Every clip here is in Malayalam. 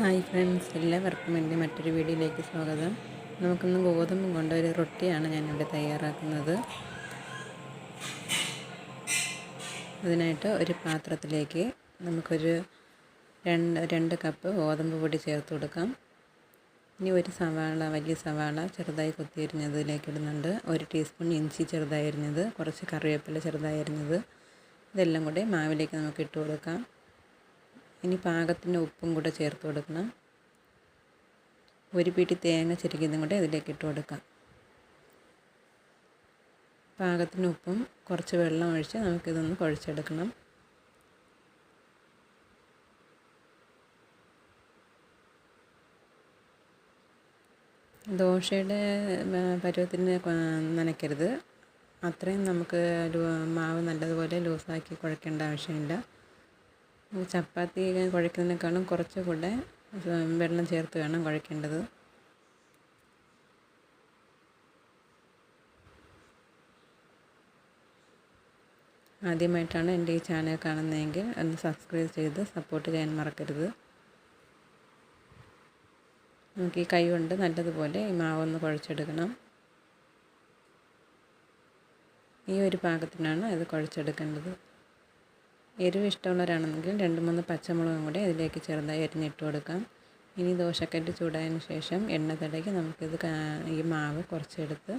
ഹായ് ഫ്രണ്ട്സ് എല്ലാവർക്കും എന്റെ മറ്റൊരു വീഡിയോയിലേക്ക് സ്വാഗതം. നമുക്കിന്ന് ഗോതമ്പ് കൊണ്ട് ഒരു റൊട്ടിയാണ് ഞാനിവിടെ തയ്യാറാക്കുന്നത്. അതിനായിട്ട് ഒരു പാത്രത്തിലേക്ക് നമുക്കൊരു രണ്ട് രണ്ട് കപ്പ് ഗോതമ്പ് പൊടി ചേർത്ത് കൊടുക്കാം. ഇനി ഒരു സവാള വലിയ സവാള ചെറുതായി കൊത്തിയരിഞ്ഞതിലേക്ക് ഇടുന്നുണ്ട്. ഒരു ടീസ്പൂൺ ഇഞ്ചി ചെറുതായി അരിഞ്ഞത് കുറച്ച് കറിവേപ്പില ചെറുതായി അരിഞ്ഞത്. ഇതെല്ലാം കൂടി മാവിലേക്ക് നമുക്ക് ഇട്ട് കൊടുക്കാം. ഇനി പാകത്തിന് ഉപ്പും കൂടെ ചേർത്ത് കൊടുക്കണം. ഒരു പിടി തേങ്ങ ചിരിക്കുന്നതും കൂടെ ഇതിലേക്ക് ഇട്ട് കൊടുക്കാം. പാകത്തിന് ഉപ്പും കുറച്ച് വെള്ളം ഒഴിച്ച് നമുക്കിതൊന്ന് കുഴച്ചെടുക്കണം. ദോശയുടെ പരുവത്തിന് നനയ്ക്കരുത്. അത്രയും നമുക്ക് മാവ് നല്ലതുപോലെ ലൂസാക്കി കുഴക്കേണ്ട ആവശ്യമില്ല. ചപ്പാത്തി കുഴക്കുന്നതിനേക്കാളും കുറച്ചുകൂടെ വെള്ളം ചേർത്ത് വേണം കുഴക്കേണ്ടത്. ആദ്യമായിട്ടാണ് എന്റെ ഈ ചാനൽ കാണുന്നതെങ്കിൽ ഒന്ന് സബ്സ്ക്രൈബ് ചെയ്ത് സപ്പോർട്ട് ചെയ്യാൻ മറക്കരുത്. നമുക്ക് ഈ കൈ കൊണ്ട് നല്ലതുപോലെ ഈ മാവൊന്ന് കുഴച്ചെടുക്കണം. ഈ ഒരു പാകത്തിനാണ് അത് കുഴച്ചെടുക്കേണ്ടത്. എരിവ് ഇഷ്ടമുള്ളവരാണെങ്കിൽ രണ്ട് മൂന്ന് പച്ചമുളകും കൂടി ഇതിലേക്ക് ചെറുതായി അരിഞ്ഞിട്ട് കൊടുക്കാം. ഇനി ദോശക്കറ്റ് ചൂടായതിന് ശേഷം എണ്ണ തടകി നമുക്കിത് ഈ മാവ് കുറച്ചെടുത്ത്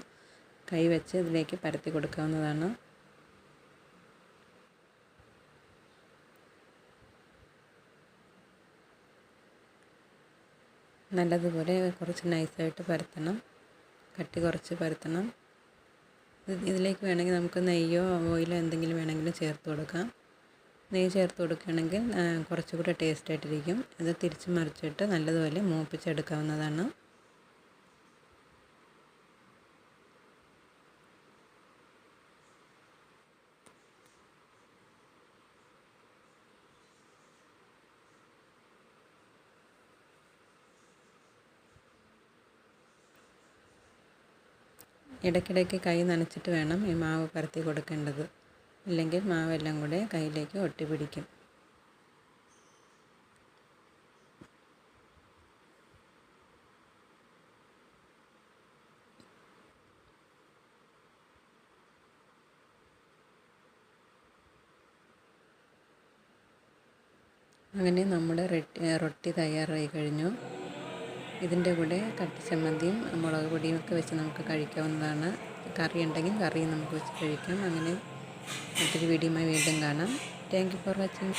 കൈ വെച്ച് ഇതിലേക്ക് പരത്തി കൊടുക്കാവുന്നതാണ്. നല്ലതുപോലെ കുറച്ച് നൈസായിട്ട് പരത്തണം. കട്ടി കുറച്ച് പരത്തണം. ഇതിലേക്ക് വേണമെങ്കിൽ നമുക്ക് നെയ്യോ ഓയിലോ എന്തെങ്കിലും വേണമെങ്കിലും ചേർത്ത് കൊടുക്കാം. നെയ്യ് ചേർത്ത് കൊടുക്കുകയാണെങ്കിൽ കുറച്ചുകൂടെ ടേസ്റ്റ് ആയിട്ടിരിക്കും. ഇത് തിരിച്ച് മറിച്ചിട്ട് നല്ലതുപോലെ മൂപ്പിച്ചെടുക്കാവുന്നതാണ്. ഇടയ്ക്കിടയ്ക്ക് കൈ നനച്ചിട്ട് വേണം ഈ മാവ് പരത്തി കൊടുക്കേണ്ടത്. ഇല്ലെങ്കിൽ മാവെല്ലാം കൂടെ കയ്യിലേക്ക് ഒട്ടിപ്പിടിക്കും. അങ്ങനെ നമ്മുടെ റൊട്ടി തയ്യാറായി കഴിഞ്ഞു. ഇതിന്റെ കൂടെ കട്ടിച്ചമ്മന്തിയും മുളക് പൊടിയും ഒക്കെ വെച്ച് നമുക്ക് കഴിക്കാവുന്നതാണ്. കറി ഉണ്ടെങ്കിൽ കറിയും നമുക്ക് വെച്ച് കഴിക്കാം. അങ്ങനെ മറ്റൊരു വീഡിയോയുമായി വീണ്ടും കാണാം. Thank you for watching